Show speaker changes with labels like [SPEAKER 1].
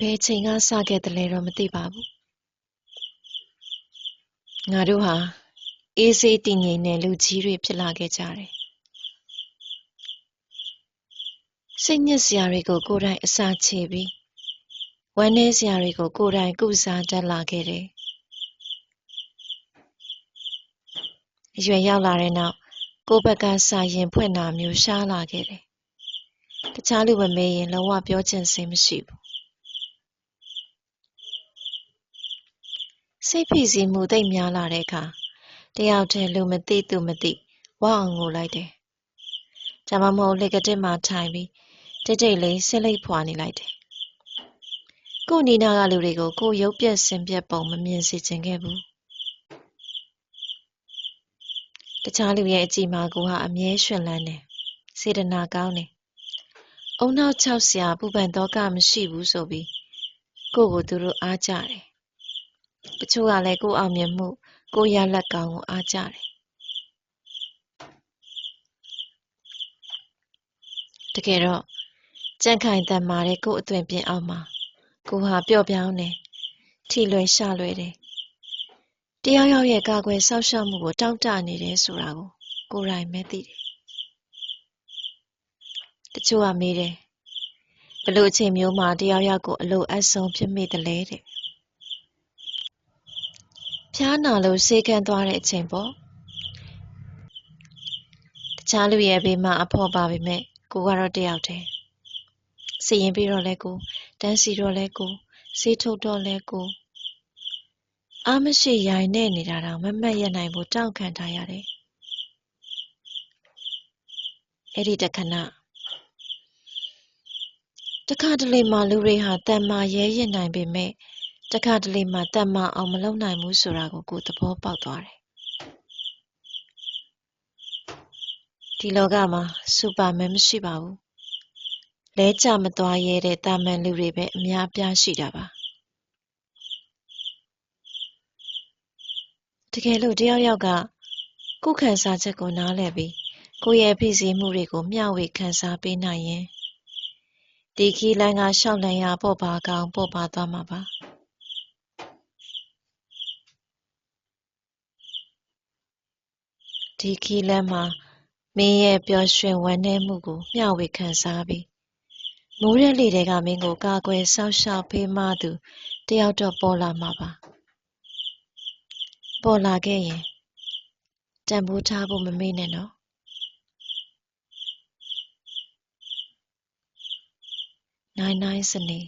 [SPEAKER 1] ဘယ်ချိန်ကစခဲ့တယ်လဲတော့မသိပါဘူးငါတို့ဟာအေးဆေးတည်ငြိမ်တဲ့လူကြီးတွေဖြစ်လာခဲ့ကြတယ်စိတ်ညစ်စရာတွေကို ကိုယ်တိုင်အစာချေပြီးဝမ်းနည်းစရာတွေကို ကိုယ်တိုင်ကုစားတတ်လာခဲ့တယ်အရွယ်ရောက်လာတဲ့နောက်ကိုယ့်ဘက်ကစာရင်ဖွင့်တာမျိုးရှားလာခဲ့တယ်တခြားလူမမေးရင်လုံးဝပြောချင်စိတ်မရှိဘူး စိတ်ဖိစီးမှုသိပ်များလာတဲ့အခါတယောက်တည်းလူမသိသူမသိဝအောင်ငိုလိုက်တယ်။ဒါမှမဟုတ်လေကတစ်မှာထိုင်ပြီးတိတ်တိတ်လေးဆစ်လိပ်ဖွာနေလိုက်တယ်။ကို့နီနာကလူတွေကိုကိုရုပ်ပြက်စင်ပြက်ပုံမမြင်စေချင်ခဲ့ဘူး။တခြားလူရဲ့အကြည့်မှာကိုဟာအမြဲရွှင်လန်းတယ်။စေတနာကောင်းတယ်။အုံနောက်ချောက်စရာပူပန်တော့ကမရှိဘူးဆိုပြီးကိုကိုသူတို့အားကြတယ် တချို့ကလည်းကိုယ့်အောင်မြင်မှု၊ကိုယ့်ရလာဒ်ကောင်းကိုအားကျတယ်။တကယ်တော့ကြံ့ခိုင်သန်မာတဲ့ကိုယ့်အသွင်ပြင်အောက်မှာကိုယ်ဟာပျော့ပျောင်းတယ်၊ထိလွယ်ရှလွယ်တယ်။တယောက်ယောက်ရဲ့ကာကွယ်စောင့်ရှောက်မှုကိုတောင့်တနေတယ်ဆိုတာကိုကိုယ်တိုင်ပဲသိတယ်။တချို့ကမေးတယ်။ဘယ်လိုအချိန်မျိုးမှာတယောက်ယောက်ကိုအလိုအပ်ဆုံးဖြစ်မိသလဲတဲ့ ဖျားနာလို့ဆေးခန်းသွားတဲ့အချိန်ပေါ့တခြားလူရဲ့ဘေးမှာအဖော်ပါပေမဲ့ကိုကတော့တယောက်တည်းစီရင်ပြီးတော့လဲကိုတန်းစီတော့လဲကိုဆေးထုတ်တော့လဲကိုအားမရှိရိုင်နဲ့နေတာတော့မမတ်ရနိုင်ဖို့တောင့်ခံထားရတယ်အဲ့ဒီတခဏတခါတလေမှလူတွေဟာတန်မာရဲရင်နိုင်ပေမဲ့ တခါတလေမှတန်မာအောင်မလုပ်နိုင်ဘူးဆိုတာကိုကိုယ်သဘောပေါက်သွားတယ်ဒီလောကမှာစူပါမန်မရှိပါဘူးလဲကျမသွားရဲတဲ့တာမန်လူတွေပဲအများအပြားရှိတာပါတကယ်လို့တယောက်ယောက်ကကိုယ်ခံစားချက်ကိုနားလည်ပြီးကိုယ့်ရဲ့ဖိစီးမှုတွေကိုမျှဝေခံစားပေးနိုင်ရင်ဒီခီလန်ကရှောက်လန်ရပေါ့ပါကောင်းပေါ့ပါသွားမှာပါ ဒီခီးလမ်းမှာမင်းရဲ့ပျော်ရွှင်ဝမ်းနည်းမှုကိုမျှဝေခံစားပြီးမိုးရက်လေထဲကမင်းကိုကာကွယ်စောင့်ရှောက်ဖေးမသူတယောက်တော့ပေါ်လာမှာပါပေါ်လာခဲ့ရင်တန်ဖိုးထားဖို့မမေ့နဲ့နော်နိုင်နိုင်စနေ